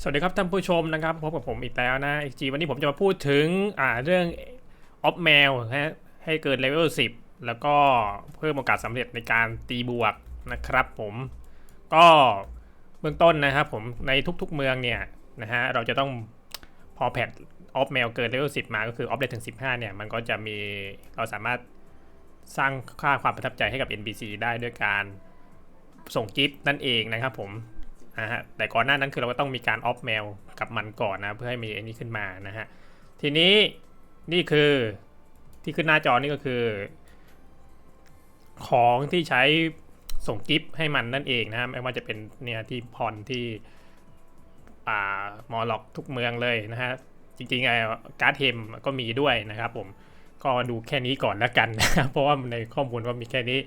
สวัสดีครับท่านผู้ชมนะครับพบกับผมอีกแล้วนะอีจีวันนี้ผมจะมาพูดถึงอ่าเรื่องออฟแมวฮะให้เกิดเลเวล10 แล้วก็เพิ่มโอกาสสำเร็จในการตีบวกนะครับผมก็เบื้องต้นนะครับผมในทุกๆเมืองเนี่ยนะฮะเราจะต้องพอแพทออฟแมวเกินเลเวล10 มาก็คือออฟได้ถึง 15 เนี่ย มันก็จะมีเราสามารถสร้างค่าความประทับใจให้กับ NPC ได้ด้วยการส่งกิฟต์นั่นเองนะครับผม นะฮะแต่ก่อนหน้านั้นคือเราก็ต้องมีการออฟเมลกับมันก่อนนะเพื่อให้มีไอันนี้ขึ้นมานะฮะทีนี้นี่คือที่ขึ้นหน้าจอนี่ก็คือ ของที่ใช้ส่งกิฟต์ให้มันนั่นเองนะฮะไม่ว่าจะเป็นเนี่ยที่พรที่อ่ามอล็อกทุกเมืองเลยนะฮะจริงๆไอ้การ์ดเทมก็มีด้วยนะครับผมก็ดูแค่นี้ก่อนแล้วกันนะครับเพราะว่าในข้อมูลก็มีแค่นี้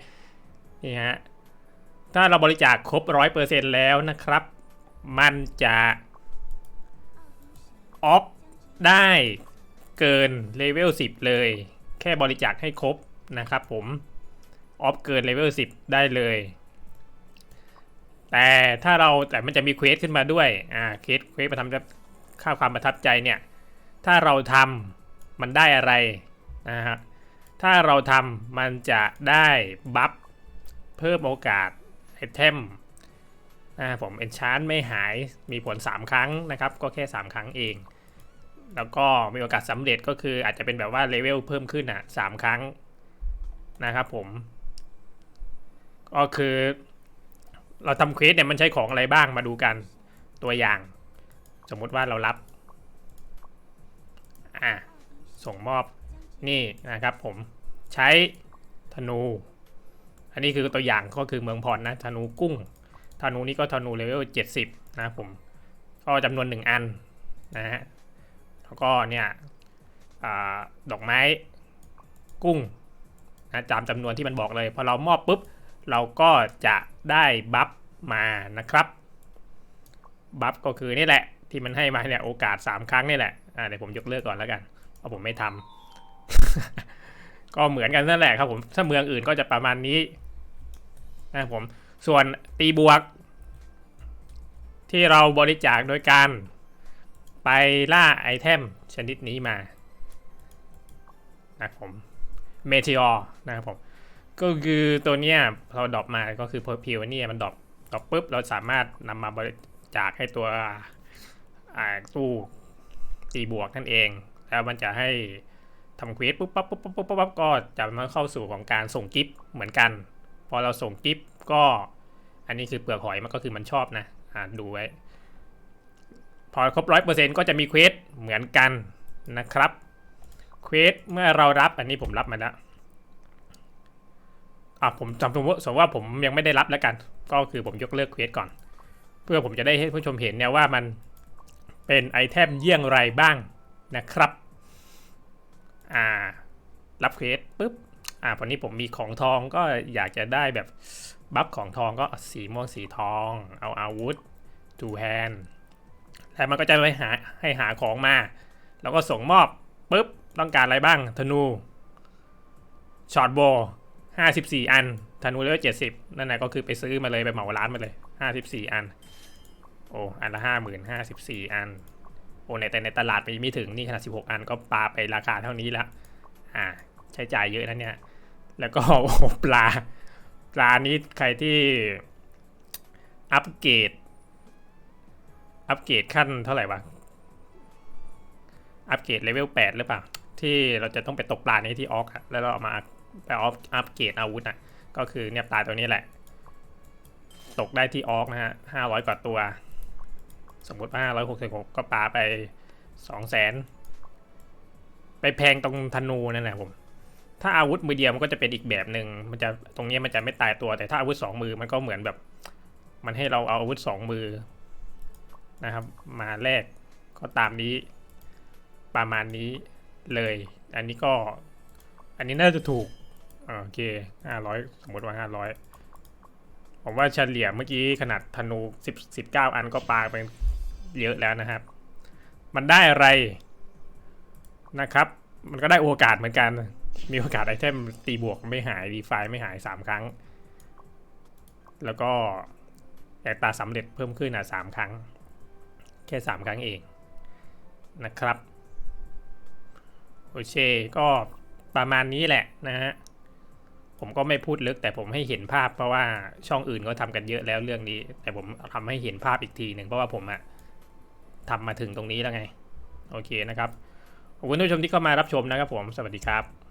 นี่ฮะ ถ้าเราบริจาคครบร้อยเปอร์เซ็นแล้วนะครับ มันจะออฟได้เกินเลเวล10 เลย แค่บริจาคให้ครบนะครับผมออฟเกินเลเวล10 ได้เลย แต่ถ้าเราแต่มันจะมีเควสขึ้นมาด้วยอ่าเควสเควสมาทำค่าความประทับใจเนี่ย ถ้าเราทำมันได้อะไรนะฮะถ้าเราทำมันจะได้บัฟเพิ่มโอกาส ไอเทมนะครับผมเอนชานไม่หายมีผล 3 ครั้งนะครับ ก็แค่ 3 ครั้งเอง แล้วก็มีโอกาสสำเร็จก็คืออาจจะเป็นแบบว่าเลเวลเพิ่มขึ้นอะสามครั้งนะครับผม ก็คือเราทำเควสเนี่ยมันใช้ของอะไรบ้างมาดูกันตัวอย่าง สมมุติว่าเรารับอะส่งมอบนี่นะครับผมใช้ธนู อันนี้คือตัวอย่างก็คือเมืองพรนะธนูกุ้งธนูนี้ก็ธนูเลเวล70นะครับผมก็จำนวน1อันนะฮะแล้วก็เนี่ยอดอกไม้กุ้งนะตามจำนวนที่มันบอกเลยพอเรามอบปุ๊บเราก็จะได้บัฟมานะครับบัฟก็คือนี่แหละ ที่มันให้มาเนี่ยโอกาส 3 ครั้งนี่แหละอ่าเดี๋ยวผมยกเลิกก่อนแล้วกันเพราะผมไม่ทำ ก็เหมือนกันนั่นแหละครับผมถ้าเมืองอื่นก็จะประมาณนี้นะครับผมส่วนตีบวก ที่เราบริจาคโดยการไปล่าไอเทมชนิดนี้มานะครับผมเมทิออนะครับผมก็คือตัวเนี้ยเราดรอปมาก็คือเพอร์พิวเนี่ยมันดรอปดรอปปุ๊บเราสามารถนำมาบริจาคให้ตัวอ่าตู้ตีบวกนั่นเอง แล้วมันจะให้ ทำเควสปุ๊บปั๊บปุ๊บปั๊บปุ๊บปั๊บก็จะมาเข้าสู่ของการส่งกิฟต์เหมือนกัน พอเราส่งกิฟต์ก็ อันนี้คือเปลือกหอยมันก็คือมันชอบนะอ่าดูไว้ พอครบร้อยเปอร์เซ็นต์ก็จะมีเควสเหมือนกันนะครับเควสเมื่อเรารับอันนี้ผมรับมาแล้วอะผมจำสมมติสมมติว่าผมยังไม่ได้รับแล้วกัน ก็คือผมยกเลิกเควสก่อน เพื่อผมจะได้ให้ผู้ชมเห็นเนี่ยว่ามันเป็นไอเทมเยี่ยงไรบ้างนะครับ อ่า รับเควสปุ๊บอ่าพอนี้ผมมีของทองก็อยากจะได้แบบบัฟของทองก็สีม่วงสีทอง เอาอาวุธ two hand แล้วมันก็จะไปหาให้หาของมา แล้วก็ส่งมอบปุ๊บต้องการอะไรบ้างธนูช็อตโบห้าสิบสี่อันธนูเลเวลเจ็ดสิบนั่นแหละก็คือไปซื้อมาเลยไปเหมาร้านมาเลยห้าสิบสี่อัน โอ้อันละห้าหมื่นห้าสิบสี่อัน โอ้ในแต่ในตลาดมีไม่ถึงนี่ขนาดสิบหกอันก็ปลาไปราคาเท่านี้ละอ่าใช้จ่ายเยอะนะเนี่ย แล้วก็โอ้ปลา ปลานี้ใครที่อัปเกรด อัปเกรดขั้นเท่าไหร่วะ อัปเกรดเลเวล 8 หรือเปล่า ที่เราจะต้องไปตกปลาในที่ออกแล้วเราเอามาไปออฟอัปเกรดอาวุธอะ ก็คือเนี่ยปลาตัวนี้แหละ ตกได้ที่ออกนะฮะห้าร้อยกว่าตัว สมมติว่าร้อยหกสิบหกก็ปาไปสองแสนไปแพงตรงธนูนั่นแหละผม ถ้าอาวุธมือเดียวมันก็จะเป็นอีกแบบหนึ่งมันจะตรงนี้มันจะไม่ตายตัว แต่ถ้าอาวุธสองมือมันก็เหมือนแบบ มันให้เราเอาอาวุธสองมือนะครับ มาแลกก็ตามนี้ประมาณนี้เลย อันนี้ก็ อันนี้น่าจะถูกโอเคห้าร้อยสมมติว่าห้าร้อยผมว่าเฉลี่ยเมื่อกี้ขนาดธนูสิบสิบเก้าอันก็ปาไป เยอะแล้วนะครับ มันได้อะไรนะครับ มันก็ได้โอกาสเหมือนกัน มีโอกาสไอเทมตีบวกไม่หายดีไฟไม่หายสามครั้ง แล้วก็แอตตาสำเร็จเพิ่มขึ้นอะสามครั้ง แค่สามครั้งเองนะครับโอเคก็ประมาณนี้แหละนะฮะผมก็ไม่พูดลึกแต่ผมให้เห็นภาพเพราะว่าช่องอื่นก็ทำกันเยอะแล้วเรื่องนี้ แต่ผมทำให้เห็นภาพอีกทีหนึ่งเพราะว่าผมอะ ทำมาถึงตรงนี้แล้วไง โอเคนะครับ ขอบคุณท่านผู้ชมที่เข้ามารับชมนะครับผม สวัสดีครับ